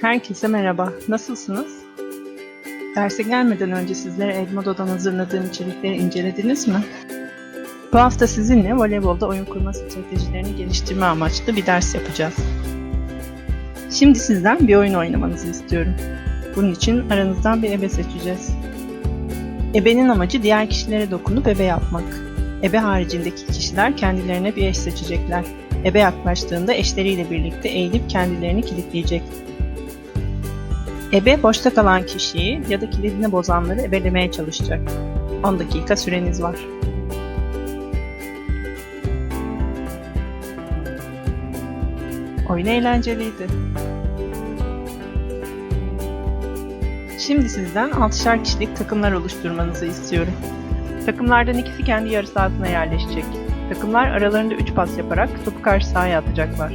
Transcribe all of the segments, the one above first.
Herkese merhaba. Nasılsınız? Derse gelmeden önce sizlere Edmodo'dan hazırladığım içerikleri incelediniz mi? Bu hafta sizinle voleybolda oyun kurma stratejilerini geliştirme amaçlı bir ders yapacağız. Şimdi sizden bir oyun oynamanızı istiyorum. Bunun için aranızdan bir ebe seçeceğiz. Ebenin amacı diğer kişilere dokunup ebe yapmak. Ebe haricindeki kişiler kendilerine bir eş seçecekler. Ebe yaklaştığında eşleriyle birlikte eğilip kendilerini kilitleyecek. Ebe boşta kalan kişiyi ya da kilidini bozanları ebelemeye çalışacak. 10 dakika süreniz var. Oyun eğlenceliydi. Şimdi sizden 6'şar kişilik takımlar oluşturmanızı istiyorum. Takımlardan ikisi kendi yarı sahasına yerleşecek. Takımlar aralarında 3 pas yaparak topu karşı sahaya atacaklar.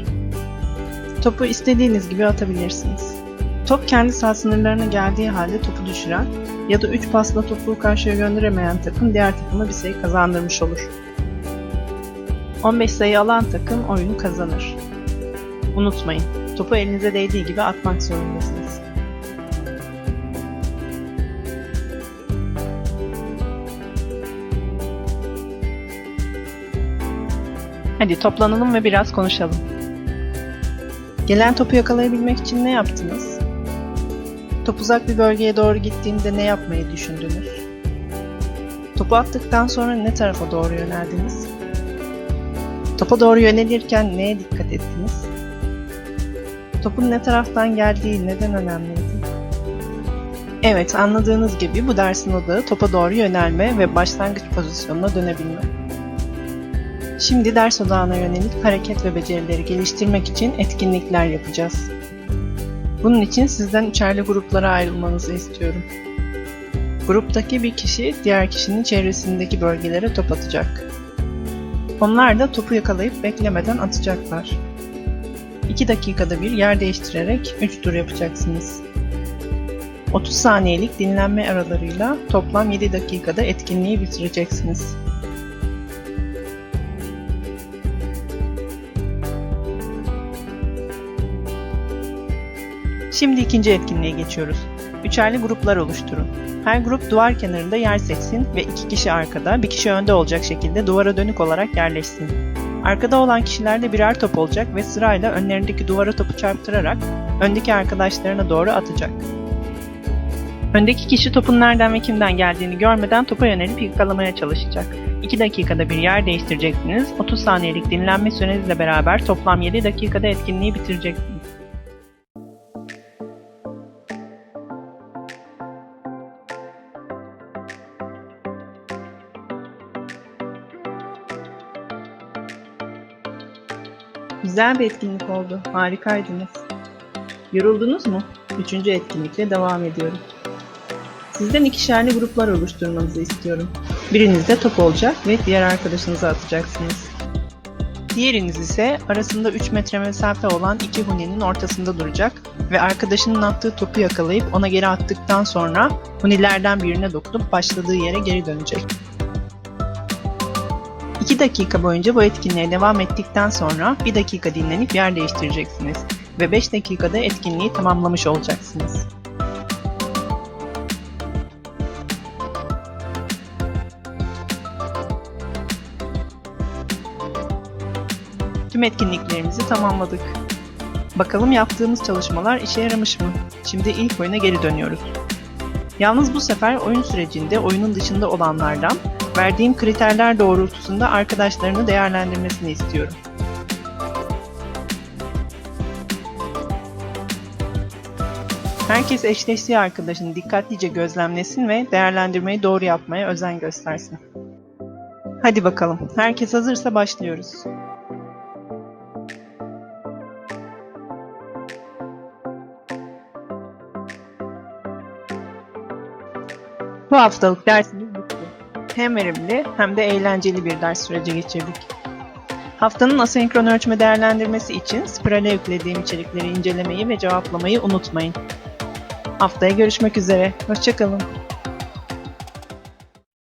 Topu istediğiniz gibi atabilirsiniz. Top kendi saha sınırlarına geldiği halde topu düşüren ya da 3 pasla topu karşıya gönderemeyen takım diğer takıma bir sayı kazandırmış olur. 15 sayı alan takım oyunu kazanır. Unutmayın, topu elinize değdiği gibi atmak zorundasınız. Hadi toplanalım ve biraz konuşalım. Gelen topu yakalayabilmek için ne yaptınız? Top uzak bir bölgeye doğru gittiğinde ne yapmayı düşündünüz? Topu attıktan sonra ne tarafa doğru yöneldiniz? Topa doğru yönelirken neye dikkat ettiniz? Topun ne taraftan geldiği neden önemliydi? Evet, anladığınız gibi bu dersin odağı topa doğru yönelme ve başlangıç pozisyonuna dönebilme. Şimdi ders odağına yönelik hareket ve becerileri geliştirmek için etkinlikler yapacağız. Bunun için sizden üçerli gruplara ayrılmanızı istiyorum. Gruptaki bir kişi diğer kişinin çevresindeki bölgelere top atacak. Onlar da topu yakalayıp beklemeden atacaklar. 2 dakikada bir yer değiştirerek 3 tur yapacaksınız. 30 saniyelik dinlenme aralarıyla toplam 7 dakikada etkinliği bitireceksiniz. Şimdi ikinci etkinliğe geçiyoruz. Üçerli gruplar oluşturun. Her grup duvar kenarında yer seçsin ve iki kişi arkada, bir kişi önde olacak şekilde duvara dönük olarak yerleşsin. Arkada olan kişilerde birer top olacak ve sırayla önlerindeki duvara topu çarptırarak öndeki arkadaşlarına doğru atacak. Öndeki kişi topun nereden ve kimden geldiğini görmeden topa yönelip yakalamaya çalışacak. 2 dakikada bir yer değiştireceksiniz. 30 saniyelik dinlenme sürenizle beraber toplam 7 dakikada etkinliği bitireceksiniz. Güzel bir etkinlik oldu. Harikaydınız. Yoruldunuz mu? Üçüncü etkinlikle devam ediyorum. Sizden ikişerli gruplar oluşturmanızı istiyorum. Birinizde top olacak ve diğer arkadaşınıza atacaksınız. Diğeriniz ise arasında 3 metre mesafe olan iki huninin ortasında duracak ve arkadaşının attığı topu yakalayıp ona geri attıktan sonra hunilerden birine dokunup başladığı yere geri dönecek. 2 dakika boyunca bu etkinliğe devam ettikten sonra 1 dakika dinlenip yer değiştireceksiniz ve 5 dakikada etkinliği tamamlamış olacaksınız. Tüm etkinliklerimizi tamamladık. Bakalım yaptığımız çalışmalar işe yaramış mı? Şimdi ilk oyuna geri dönüyoruz. Yalnız bu sefer oyun sürecinde oyunun dışında olanlardan verdiğim kriterler doğrultusunda arkadaşlarını değerlendirmesini istiyorum. Herkes eşleştiği arkadaşını dikkatlice gözlemlesin ve değerlendirmeyi doğru yapmaya özen göstersin. Hadi bakalım, herkes hazırsa başlıyoruz. Bu haftalık dersimiz. Hem verimli hem de eğlenceli bir ders süreci geçirdik. Haftanın asenkron ölçme değerlendirmesi için Spiral'e yüklediğim içerikleri incelemeyi ve cevaplamayı unutmayın. Haftaya görüşmek üzere. Hoşçakalın.